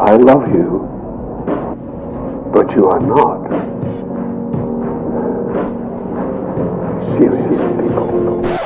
I love you, but you are not serious people.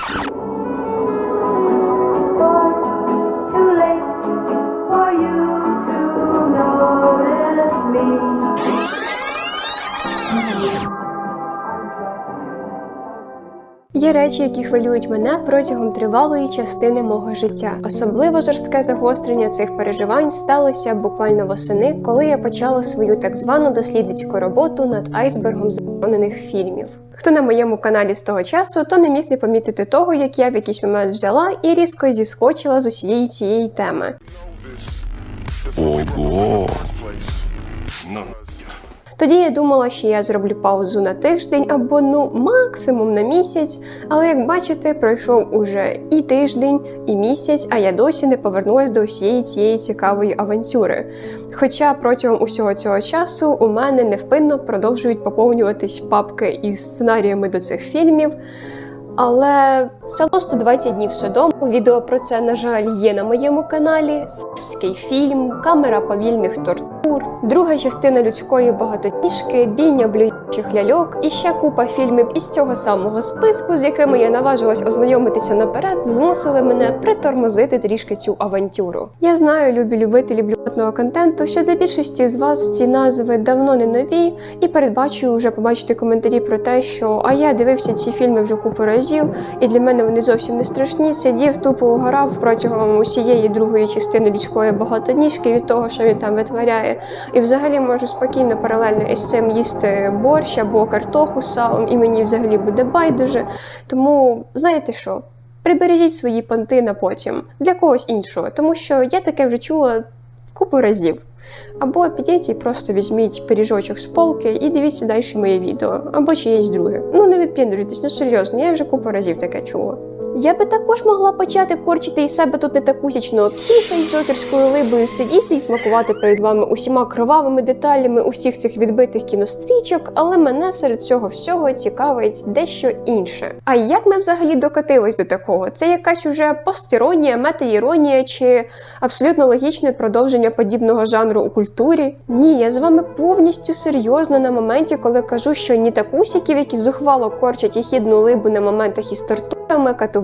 Є речі, які хвилюють мене протягом тривалої частини мого життя. Особливо жорстке загострення цих переживань сталося буквально восени, коли я почала свою так звану дослідницьку роботу над айсбергом заборонених фільмів. Хто на моєму каналі з того часу, то не міг не помітити того, як я в якийсь момент взяла і різко зіскочила з усієї цієї теми. Ого! Тоді я думала, що я зроблю паузу на тиждень або ну максимум на місяць. Але як бачите, пройшов уже і тиждень, і місяць, а я досі не повернулася до усієї цієї цікавої авантюри. Хоча протягом усього цього часу у мене невпинно продовжують поповнюватись папки із сценаріями до цих фільмів. Але село 120 днів Содому. Відео про це, на жаль, є на моєму каналі. Сербський фільм, камера повільних тортур, друга частина людської багатоніжки, бійня блюючих ляльок і ще купа фільмів із цього самого списку, з якими я наважилась ознайомитися наперед, змусили мене притормозити трішки цю авантюру. Я знаю, любі любителі блювотного контенту, що для більшості з вас ці назви давно не нові, і передбачую вже побачити коментарі про те, що а я дивився ці фільми вже купу разів, і для мене вони зовсім не страшні. Сидів, тупо угорав протягом усієї другої частини людської багатоніжки від того, що він там витворяє. І взагалі можу спокійно паралельно із цим їсти борщ або картоху з салом, і мені взагалі буде байдуже. Тому знаєте що? Прибережіть свої понти на потім для когось іншого, тому що я таке вже чула купу разів. Або підіть і просто візьміть пиріжочок з полки і дивіться далі моє відео, або чиєсь друге. Ну не випіндрюйтесь, ну серйозно, я вже купу разів таке чула. Я би також могла почати корчити із себе тут не такусячного психа із джокерською либою сидіти і смакувати перед вами усіма кровавими деталями усіх цих відбитих кінострічок, але мене серед цього всього цікавить дещо інше. А як ми взагалі докатились до такого? Це якась уже постіронія, метаіронія чи абсолютно логічне продовження подібного жанру у культурі? Ні, я з вами повністю серйозно на моменті, коли кажу, що ні такусіків, які зухвало корчать їхідну либу на моментах із тортурами, катуваннями,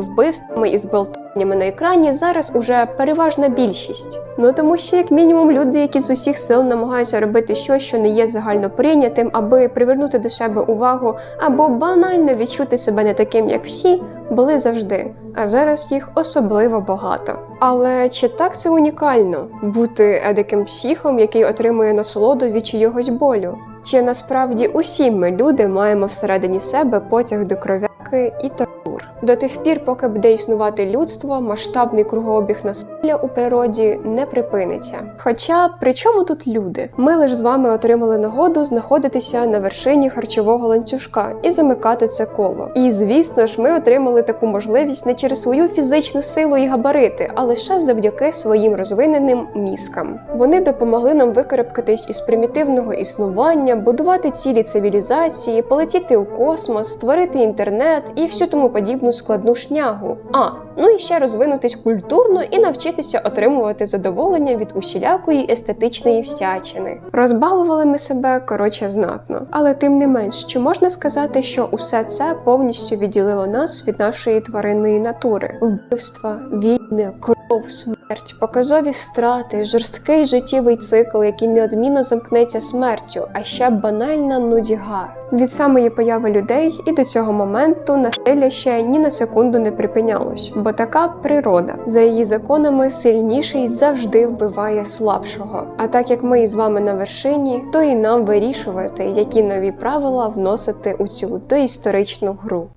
вбивствами і зґвалтуваннями на екрані, зараз уже переважна більшість. Ну тому що, як мінімум, люди, які з усіх сил намагаються робити щось, що не є загально прийнятим, аби привернути до себе увагу, або банально відчути себе не таким, як всі, були завжди. А зараз їх особливо багато. Але чи так це унікально бути едиким психом, який отримує насолоду від чийогось болю? Чи насправді усі ми люди маємо всередині себе потяг до кров'яки і тортур? До тих пір, поки буде існувати людство, масштабний кругообіг насилля у природі не припиниться. Хоча при чому тут люди? Ми лише з вами отримали нагоду знаходитися на вершині харчового ланцюжка і замикати це коло. І звісно ж, ми отримали таку можливість не через свою фізичну силу і габарити, а лише завдяки своїм розвиненим мізкам. Вони допомогли нам викарабкатись із примітивного існування, будувати цілі цивілізації, полетіти у космос, створити інтернет і всю тому подібну складну шнягу. А ну і ще розвинутись культурно і навчитися отримувати задоволення від усілякої естетичної всячини. Розбалували ми себе коротше знатно. Але тим не менш, чи можна сказати, що усе це повністю відділило нас від нашої тваринної натури? Вбивства, війни, кров, смерть, показові страти, жорсткий життєвий цикл, який неодмінно замкнеться смертю, а ще банальна нудьга. Від самої появи людей і до цього моменту насилля ще ні на секунду не припинялось, бо така природа. За її законами сильніший завжди вбиває слабшого. А так як ми із вами на вершині, то і нам вирішувати, які нові правила вносити у цю доісторичну гру.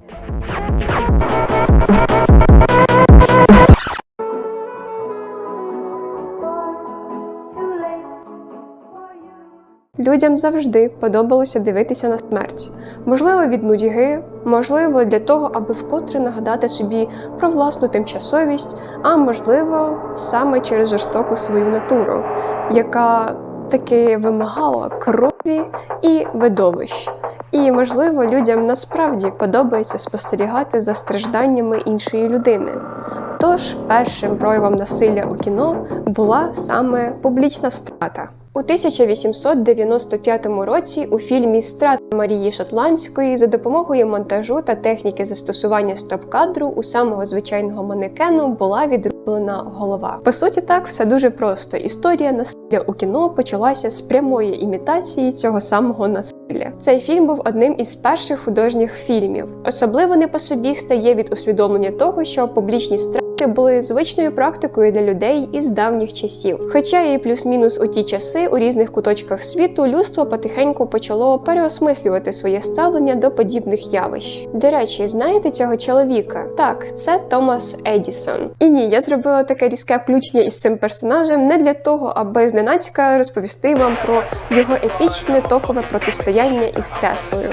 Людям завжди подобалося дивитися на смерть. Можливо, від нудьги, можливо, для того, аби вкотре нагадати собі про власну тимчасовість, а можливо, саме через жорстоку свою натуру, яка таки вимагала крові і видовищ. І, можливо, людям насправді подобається спостерігати за стражданнями іншої людини. Тож першим проявом насилля у кіно була саме публічна страта. У 1895 році у фільмі Страта Марії Шотландської за допомогою монтажу та техніки застосування стоп-кадру у самого звичайного манекену була відрублена голова. По суті, так все дуже просто. Історія насилля у кіно почалася з прямої імітації цього самого насилля. Цей фільм був одним із перших художніх фільмів. Особливо не по собі стає від усвідомлення того, що публічні страти були звичною практикою для людей із давніх часів. Хоча і плюс-мінус у ті часи у різних куточках світу людство потихеньку почало переосмислювати своє ставлення до подібних явищ. До речі, знаєте цього чоловіка? Так, це Томас Едісон. І ні, я зробила таке різке включення із цим персонажем не для того, аби зненацька розповісти вам про його епічне токове протистояння із Теслою.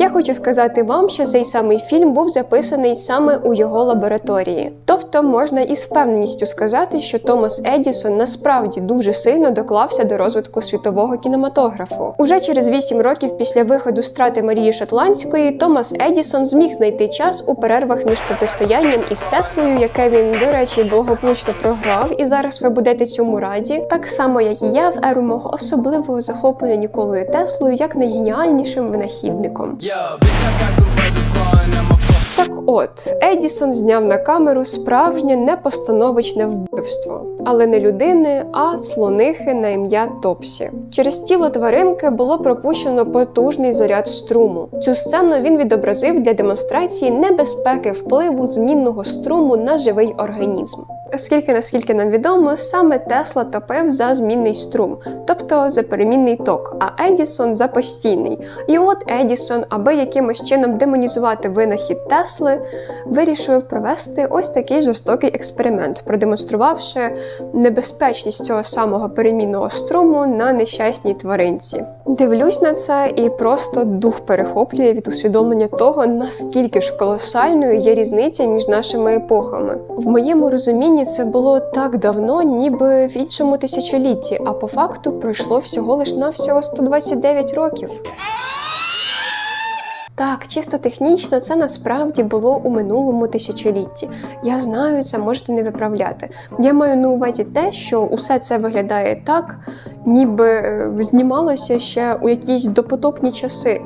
Я хочу сказати вам, що цей самий фільм був записаний саме у його лабораторії. Тобто можна із впевненістю сказати, що Томас Едісон насправді дуже сильно доклався до розвитку світового кінематографу. Уже через 8 років після виходу страти Марії Шотландської Томас Едісон зміг знайти час у перервах між протистоянням із Теслою, яке він, до речі, благополучно програв, і зараз ви будете цьому раді, так само як і я в еру мого особливого захоплення Ніколою Теслою як найгеніальнішим винахідником. Yo, bitch, I got some от, Едісон зняв на камеру справжнє непостановочне вбивство, але не людини, а слонихи на ім'я Топсі. Через тіло тваринки було пропущено потужний заряд струму. Цю сцену він відобразив для демонстрації небезпеки впливу змінного струму на живий організм. Оскільки, наскільки нам відомо, саме Тесла топив за змінний струм, тобто за перемінний ток, а Едісон за постійний. І от Едісон, аби якимось чином демонізувати винахід Тесли, вирішив провести ось такий жорстокий експеримент, продемонструвавши небезпечність цього самого перемінного струму на нещасній тваринці. Дивлюсь на це і просто дух перехоплює від усвідомлення того, наскільки ж колосальною є різниця між нашими епохами. В моєму розумінні це було так давно, ніби в іншому тисячолітті, а по факту пройшло всього лиш навсього 129 років. Так, чисто технічно це насправді було у минулому тисячолітті. Я знаю, це можете не виправляти. Я маю на увазі те, що усе це виглядає так, ніби е, знімалося ще у якісь допотопні часи.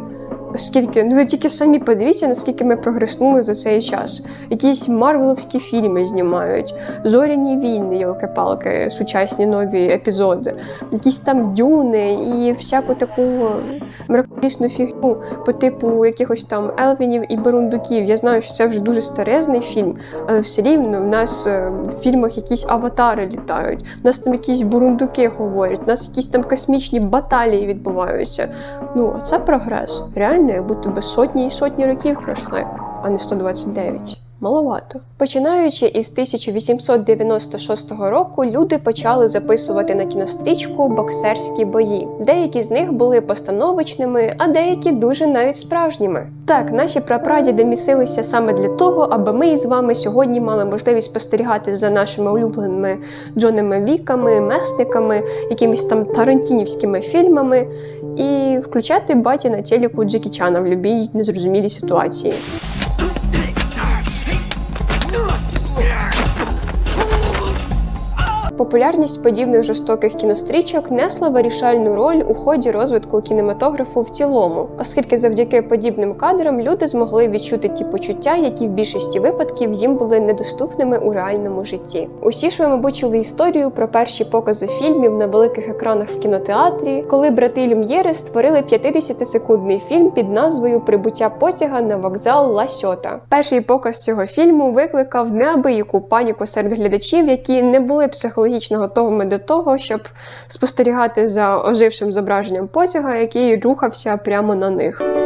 Оскільки, ну ви тільки самі подивіться, наскільки ми прогреснули за цей час. Якісь марвеловські фільми знімають, зоряні війни, йолки-палки, сучасні нові епізоди, якісь там дюни і всяку таку мракопісну фігню по типу якихось там Елвінів і Берундуків. Я знаю, що це вже дуже старезний фільм, але все рівно в нас е, в фільмах якісь аватари літають, в нас там якісь бурундуки говорять, в нас якісь там космічні баталії відбуваються. Ну, це прогрес. Реально, як будто би сотні і сотні років пройшли, а не 129. Маловато. Починаючи із 1896 року, люди почали записувати на кінострічку боксерські бої. Деякі з них були постановочними, а деякі дуже навіть справжніми. Так, наші прапрадіди місилися саме для того, аби ми із вами сьогодні мали можливість спостерігати за нашими улюбленими Джонами Віками, месниками, якимись там тарантінівськими фільмами і включати баті на телеку Джекі Чана в любій незрозумілій ситуації. Популярність подібних жорстоких кінострічок несла вирішальну роль у ході розвитку кінематографу в цілому, оскільки завдяки подібним кадрам люди змогли відчути ті почуття, які в більшості випадків їм були недоступними у реальному житті. Усі ж ви, мабуть, чули історію про перші покази фільмів на великих екранах в кінотеатрі, коли брати Люм'єри створили 50-секундний фільм під назвою Прибуття потяга на вокзал Ла Сьота. Перший показ цього фільму викликав неабияку паніку серед глядачів, які не були психологічно готовими до того, щоб спостерігати за ожившим зображенням потяга, який рухався прямо на них.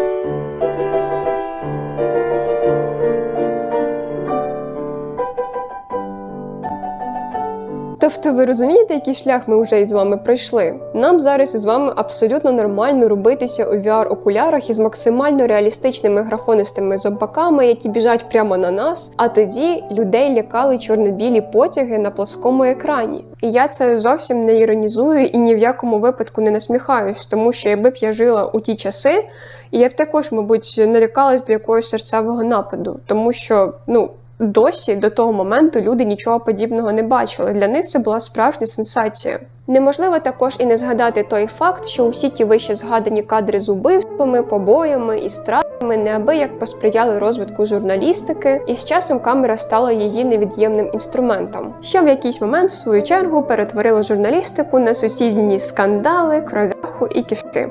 Тобто ви розумієте, який шлях ми вже із вами пройшли? Нам зараз із вами абсолютно нормально робитися у VR-окулярах із максимально реалістичними графонистими зомбаками, які біжать прямо на нас. А тоді людей лякали чорно-білі потяги на плоскому екрані. І я це зовсім не іронізую і ні в якому випадку не насміхаюсь, тому що якби б я жила у ті часи, я б також, мабуть, не лякалась до якогось серцевого нападу, тому що ну. Досі до того моменту люди нічого подібного не бачили. Для них це була справжня сенсація. Неможливо також і не згадати той факт, що усі ті вище згадані кадри з убивствами, побоями і стратами неабияк посприяли розвитку журналістики, і з часом камера стала її невід'ємним інструментом, що в якийсь момент, в свою чергу, перетворило журналістику на суцільні скандали, кровяху і кишки.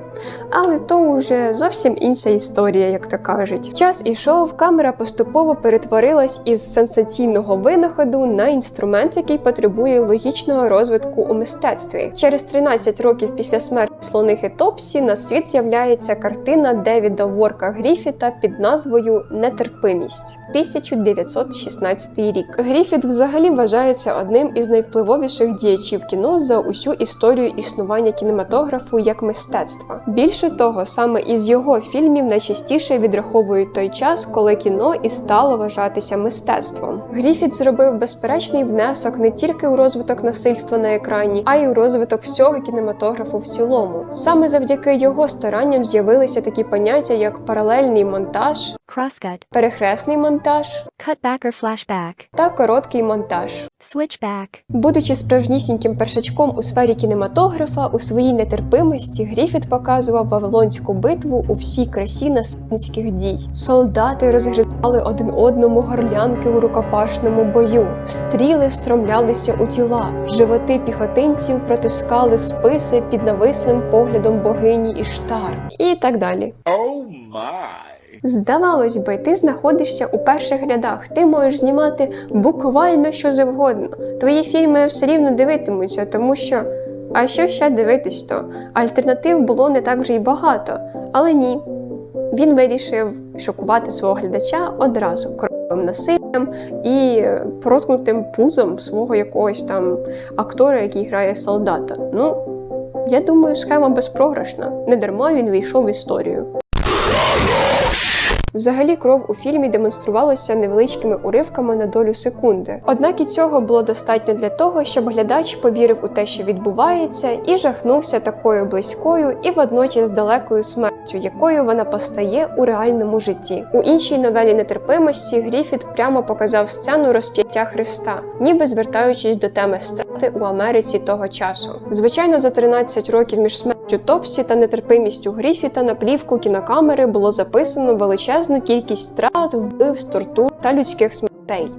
Але то вже зовсім інша історія, як то кажуть. Час ішов, камера поступово перетворилась із сенсаційного винаходу на інструмент, який потребує логічного розвитку у мистецтві. Через 13 років після смерті слонихи Топсі на світ з'являється картина Девіда Ворка Гріфіта під назвою Нетерпимість 1916 рік. Гріфіт взагалі вважається одним із найвпливовіших діячів кіно за усю історію існування кінематографу як мистецтва. Більше того, саме із його фільмів найчастіше відраховують той час, коли кіно і стало вважатися мистецтвом. Гріфіт зробив безперечний внесок не тільки у розвиток насильства на екрані, а й у розвиток всього кінематографу в цілому. Саме завдяки його старанням з'явилися такі поняття, як паралельний монтаж, crosscut, перехресний монтаж cutback or flashback, та короткий монтаж. switchback, Будучи справжнісіньким першачком у сфері кінематографа, у своїй нетерпимості Гріфіт показував Вавилонську битву у всій красі насильницьких дій. Солдати розгризали один одному горлянки у рукопашному бою, стріли встромлялися у тіла, животи піхотинців протискали списи під навислим поглядом богині Іштар і так далі. Oh my. Здавалось би, ти знаходишся у перших рядах, ти можеш знімати буквально що завгодно. Твої фільми все рівно дивитимуться, тому що. А що ще дивитись то? Альтернатив було не так вже й багато. Але ні. Він вирішив шокувати свого глядача одразу кровавим насиллям і проткнутим пузом свого якогось там актора, який грає солдата. Ну, я думаю, схема безпрограшна. Не дарма він війшов в історію. Взагалі, кров у фільмі демонструвалася невеличкими уривками на долю секунди. Однак і цього було достатньо для того, щоб глядач повірив у те, що відбувається, і жахнувся такою близькою і водночас далекою смертю, якою вона постає у реальному житті. У іншій новелі нетерпимості Гріфіт прямо показав сцену розп'яття Христа, ніби звертаючись до теми страти у Америці того часу. Звичайно, за 13 років між смертю Топсі та нетерпимістю Гріфіта на плівку кінокамери було записано величезну кількість страт, вбивств, тортур та людських смертей.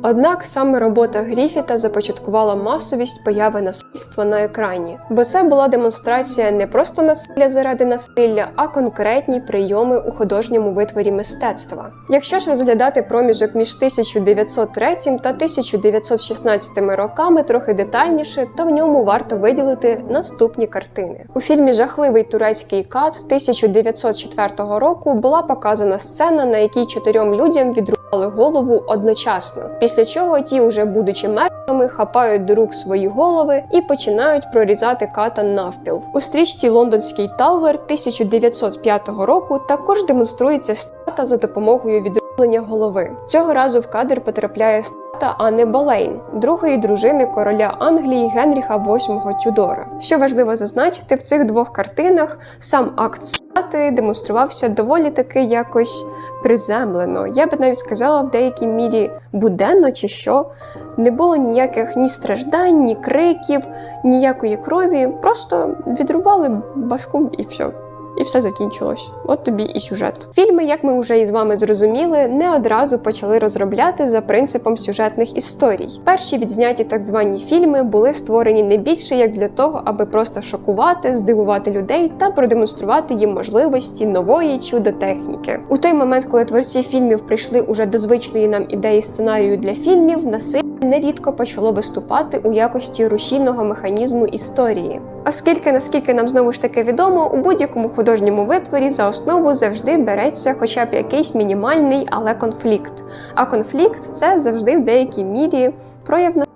Однак саме робота Гріфіта започаткувала масовість появи насильства на екрані, бо це була демонстрація не просто насилля заради насилля, а конкретні прийоми у художньому витворі мистецтва. Якщо ж розглядати проміжок між 1903 та 1916 роками трохи детальніше, то в ньому варто виділити наступні картини. У фільмі Жахливий турецький кат 1904 року була показана сцена, на якій чотирьом людям відрубали голову одночасно, після чого ті, уже будучи мертвими, хапають до рук свої голови і починають прорізати ката навпіл. У стрічці Лондонський Тауер 1905 року також демонструється страта за допомогою відрублення голови. Цього разу в кадр потрапляє страта Анни Болейн, другої дружини короля Англії Генріха VIII Тюдора. Що важливо зазначити, в цих двох картинах сам акт страти демонструвався доволі таки якось приземлено. Я би навіть сказала в деякій мірі буденно чи що. Не було ніяких ні страждань, ні криків, ніякої крові. Просто відрубали башку і все. І все закінчилось. От тобі і сюжет. Фільми, як ми вже із вами зрозуміли, не одразу почали розробляти за принципом сюжетних історій. Перші відзняті так звані фільми були створені не більше як для того, аби просто шокувати, здивувати людей та продемонструвати їм можливості нової чудо-техніки. У той момент, коли творці фільмів прийшли уже до звичної нам ідеї сценарію для фільмів, насилля нерідко почало виступати у якості рушійного механізму історії. Оскільки, наскільки нам знову ж таки відомо, у будь-якому художньому витворі за основу завжди береться хоча б якийсь мінімальний, але конфлікт. А конфлікт це завжди в деякій мірі прояв.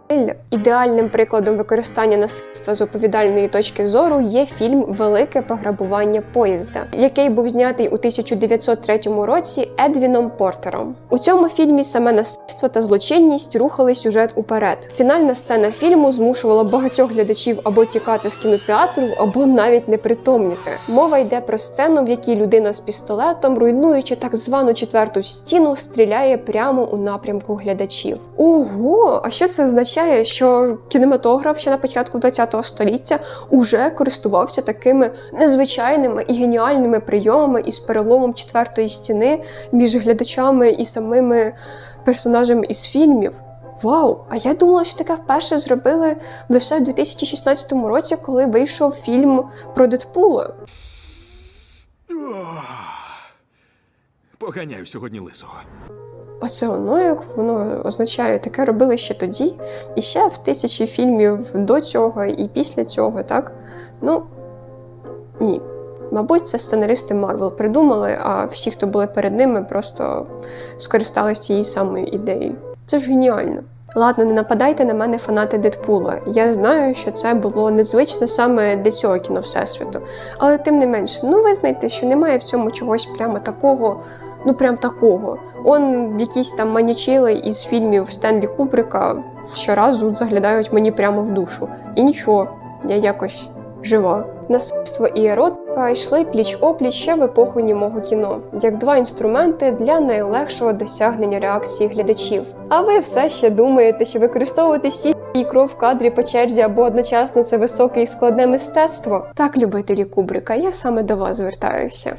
Ідеальним прикладом використання насильства з оповідальної точки зору є фільм Велике пограбування поїзда, який був знятий у 1903 році Едвіном Портером. У цьому фільмі саме насильство та злочинність рухали сюжет уперед. Фінальна сцена фільму змушувала багатьох глядачів або тікати з кінотеатру, або навіть не притомніти. Мова йде про сцену, в якій людина з пістолетом, руйнуючи так звану четверту стіну, стріляє прямо у напрямку глядачів. Ого! А що це означає? Що кінематограф ще на початку ХХ століття уже користувався такими незвичайними і геніальними прийомами із переломом четвертої стіни між глядачами і самими персонажами із фільмів. Вау! А я думала, що таке вперше зробили лише в 2016 році, коли вийшов фільм про Дедпула. Поганяю сьогодні лисого. Оце воно, як воно означає, таке робили ще тоді, і ще в тисячі фільмів до цього і після цього, так? Ну ні. Мабуть, це сценаристи Марвел придумали, а всі, хто були перед ними, просто скористались цією самою ідеєю. Це ж геніально. Ладно, не нападайте на мене фанати Дедпула. Я знаю, що це було незвично саме для цього кіно Всесвіту. Але тим не менш, ну визнайте, що немає в цьому чогось прямо такого, ну прям такого. Он якісь там манічили із фільмів Стенлі Кубрика щоразу заглядають мені прямо в душу. І нічого, я якось жива. Насильство і еротика йшли пліч-опліч ще в епоху німого кіно, як два інструменти для найлегшого досягнення реакції глядачів. А ви все ще думаєте, що використовувати сі і кров в кадрі по черзі або одночасно це високе і складне мистецтво? Так, любителі Кубрика, я саме до вас звертаюся.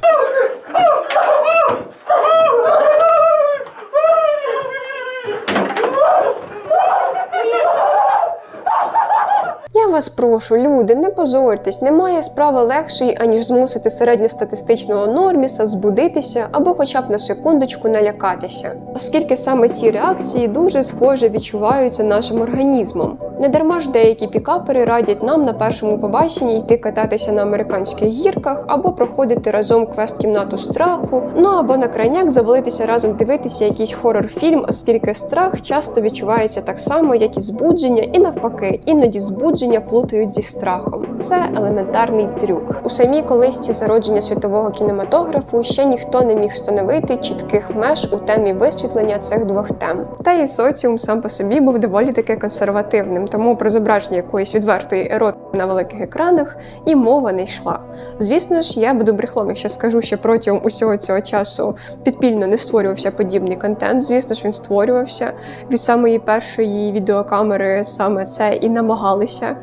Вас прошу, люди, не позорьтесь, немає справи легшої, аніж змусити середньостатистичного норміса збудитися або хоча б на секундочку налякатися, оскільки саме ці реакції дуже схоже відчуваються нашим організмом. Недарма ж деякі пікапери радять нам на першому побаченні йти кататися на американських гірках або проходити разом квест-кімнату страху, ну або на крайняк завалитися разом дивитися якийсь хорор-фільм, оскільки страх часто відчувається так само, як і збудження, і навпаки, іноді збудження плутають зі страхом. Це елементарний трюк. У самій колисці зародження світового кінематографу ще ніхто не міг встановити чітких меж у темі висвітлення цих двох тем. Та і соціум сам по собі був доволі таки консервативним, тому про зображення якоїсь відвертої еротики на великих екранах і мова не йшла. Звісно ж, я буду брехлом, якщо скажу, що протягом усього цього часу підпільно не створювався подібний контент. Звісно ж, він створювався від самої першої відеокамери саме це і намагалися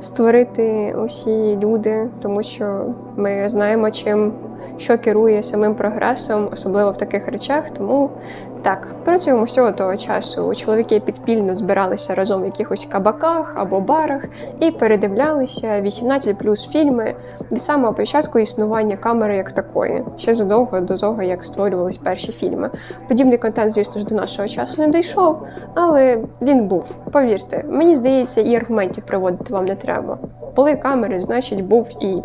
створити усі люди, тому що ми знаємо, чим що керує самим прогресом, особливо в таких речах. Тому так, протягом усього того часу чоловіки підпільно збиралися разом в якихось кабаках або барах і передивлялися 18 плюс фільми від самого початку існування камери як такої, ще задовго до того, як створювались перші фільми. Подібний контент, звісно ж, до нашого часу не дійшов, але він був. Повірте, мені здається, і аргументів приводити вам не треба. Були камери, значить, був і.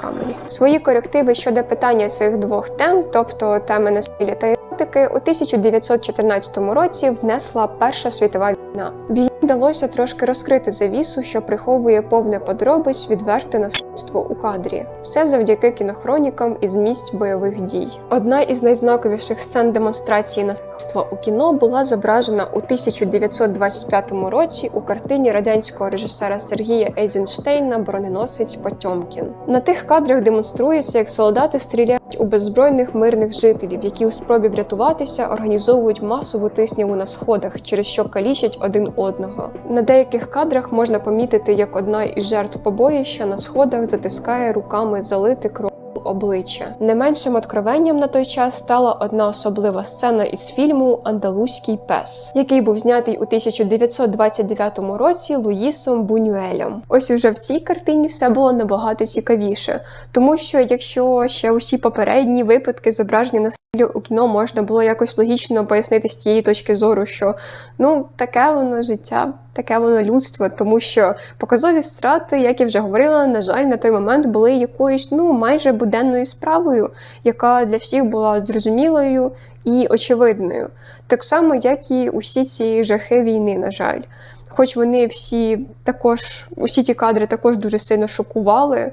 Камері. Свої корективи щодо питання цих двох тем, тобто теми насилля та еротики, у 1914 році внесла Перша світова війна. Війні вдалося трошки розкрити завісу, що приховує повне подробиць відверте насильство у кадрі. Все завдяки кінохронікам із місць бойових дій. Одна із найзнаковіших сцен демонстрації насильства у кіно була зображена у 1925 році у картині радянського режисера Сергія Ейзенштейна Броненосець Потьомкін. На тих кадрах демонструється, як солдати стріляють у беззбройних мирних жителів, які у спробі врятуватися організовують масову тисняву на сходах, через що калічать один одного. На деяких кадрах можна помітити, як одна із жертв побоїща на сходах затискає руками залити кров обличчя. Не меншим откровенням на той час стала одна особлива сцена із фільму Андалузький пес, який був знятий у 1929 році Луїсом Бунюелем. Ось уже в цій картині все було набагато цікавіше, тому що якщо ще усі попередні випадки зображення насилля у кіно можна було якось логічно пояснити з тієї точки зору, що ну таке воно життя. Таке воно людство, тому що показові страти, як я вже говорила, на жаль, на той момент були якоюсь ну майже буденною справою, яка для всіх була зрозумілою і очевидною. Так само, як і усі ці жахи війни, на жаль. Хоч вони всі також, усі ті кадри також дуже сильно шокували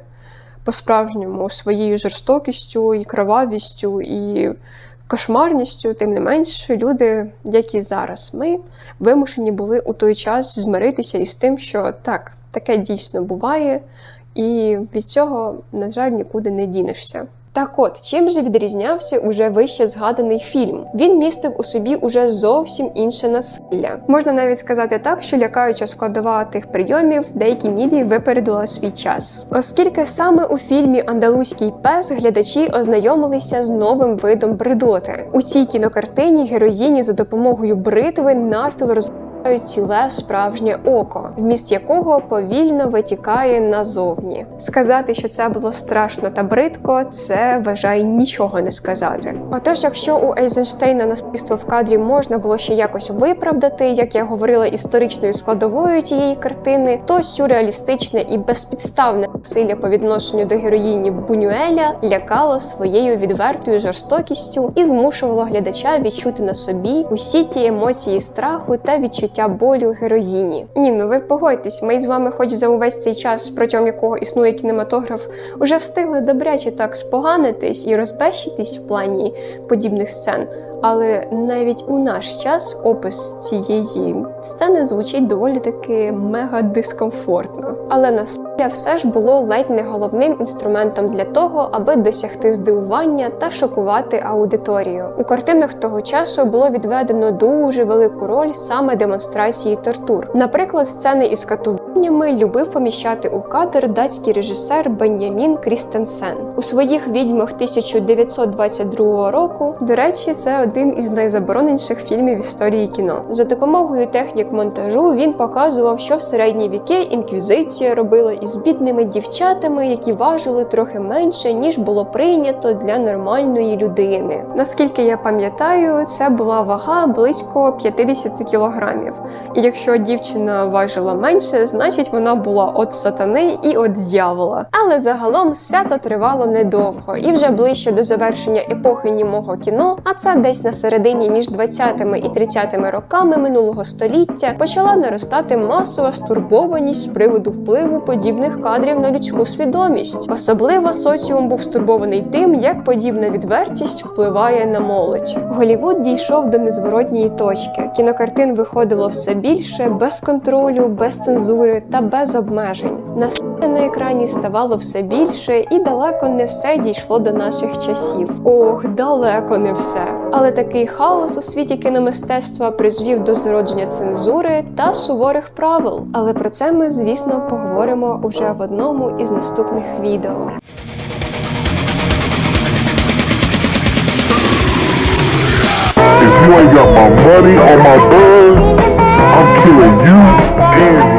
по-справжньому своєю жорстокістю і кровавістю, і кошмарністю, тим не менш, люди, як і зараз, ми вимушені були у той час змиритися із тим, що так, таке дійсно буває, і від цього, на жаль, нікуди не дінешся. Так от, чим же відрізнявся уже вище згаданий фільм? Він містив у собі уже зовсім інше насилля. Можна навіть сказати так, що лякаюча складова тих прийомів в деякій мірі випередила свій час. Оскільки саме у фільмі Андалузький пес глядачі ознайомилися з новим видом бредоти. У цій кінокартині героїні за допомогою бритви навпіл роз ціле справжнє око, вміст якого повільно витікає назовні. Сказати, що це було страшно та бридко, це вважай нічого не сказати. Отож, якщо у Ейзенштейна насильство в кадрі можна було ще якось виправдати, як я говорила, історичною складовою тієї картини, то сюрреалістичне і безпідставне насилля по відношенню до героїні Бунюеля лякало своєю відвертою жорстокістю і змушувало глядача відчути на собі усі ті емоції страху та відчуття болю героїні. Ні, ну ви погодьтесь, ми з вами, хоч за увесь цей час, протягом якого існує кінематограф, уже встигли добряче так споганитись і розбещитись в плані подібних сцен. Але навіть у наш час опис цієї сцени звучить доволі таки мега дискомфортно. Але насилля все ж було ледь не головним інструментом для того, аби досягти здивування та шокувати аудиторію. У картинах того часу було відведено дуже велику роль саме демонстрації тортур. Наприклад, сцени із катуваннями любив поміщати у кадр датський режисер Бенямін Крістенсен. У своїх відьмах 1922 року, до речі, це один із найзабороненіших фільмів історії кіно. За допомогою технік монтажу він показував, що в середні віки інквізиція робила із бідними дівчатами, які важили трохи менше, ніж було прийнято для нормальної людини. Наскільки я пам'ятаю, це була вага близько 50 кілограмів. І якщо дівчина важила менше, значить вона була от сатани і от дьявола. Але загалом свято тривало недовго, і вже ближче до завершення епохи німого кіно, а це десь на середині між 20-ми і 30-ми роками минулого століття почала наростати масова стурбованість з приводу впливу подібних кадрів на людську свідомість. Особливо соціум був стурбований тим, як подібна відвертість впливає на молодь. Голівуд дійшов до незворотньої точки. Кінокартин виходило все більше, без контролю, без цензури та без обмежень. Насилля на екрані ставало все більше, і далеко не все дійшло до наших часів. Ох, далеко не все. Але такий хаос у світі кіномистецтва призвів до зародження цензури та суворих правил. Але про це ми, звісно, поговоримо уже в одному із наступних відео. I'm killing you and